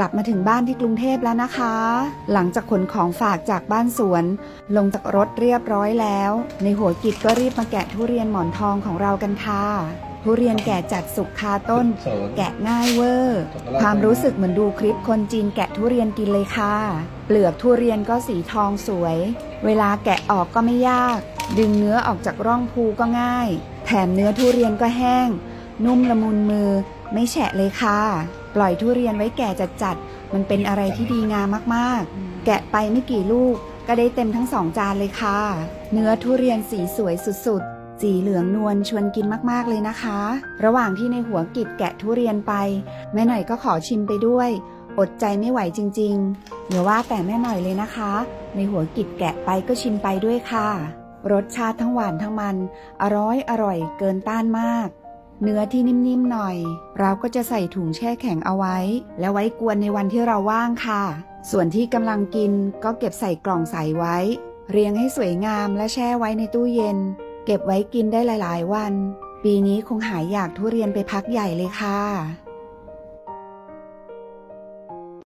ลับมาถึงบ้านที่กรุงเทพแล้วนะคะ หลังจากขนของฝากจากบ้านสวน ลงจากรถเรียบร้อยแล้ว ในหัวกิจก็รีบมาแกะทุเรียนหมอนทองของเรากันค่ะทุเรียนแก่จัดสุกคาต้น แกะง่ายเวอร์ ความรู้สึกเหมือนดูคลิปคนจีนแกะทุเรียนกินเลยค่ะ เปลือกทุเรียนก็สีทองสวย เวลาแกะออกก็ไม่ยาก ดึงเนื้อออกจากร่องภูก็ง่าย แถมเนื้อทุเรียนก็แห้ง นุ่มละมุนมือ ไม่แฉะเลยค่ะ ปล่อยทุเรียนไว้แก่จัดๆมันเป็นอะไรที่ดีงามมากๆ แกะไปไม่กี่ลูกก็ได้เต็มทั้งสองจานเลยค่ะ เนื้อทุเรียนสีสวยสุดๆ สีเหลืองนวลชวนกินมากๆเลยนะคะ ระหว่างที่ในหัวกิจแกะทุเรียนไป แม่หน่อยก็ขอชิมไปด้วย อดใจไม่ไหวจริงๆอย่าว่าแต่แม่หน่อยเลยนะคะ ในหัวกิจแกะไปก็ชิมไปด้วยค่ะ รสชาติทั้งหวานทั้งมัน อร่อยอร่อยเกินต้านมาก เนื้อที่นิ่มๆหน่อย เราก็จะใส่ถุงแช่แข็งเอาไว้ แล้วไว้กวนในวันที่เราว่างค่ะ ส่วนที่กำลังกินก็เก็บใส่กล่องใส่ไว้ เรียงให้สวยงามและแช่ไว้ในตู้เย็น เก็บไว้กินได้หลาย ๆ วัน ปีนี้คงหายอยากทุเรียนไปพักใหญ่เลยค่ะ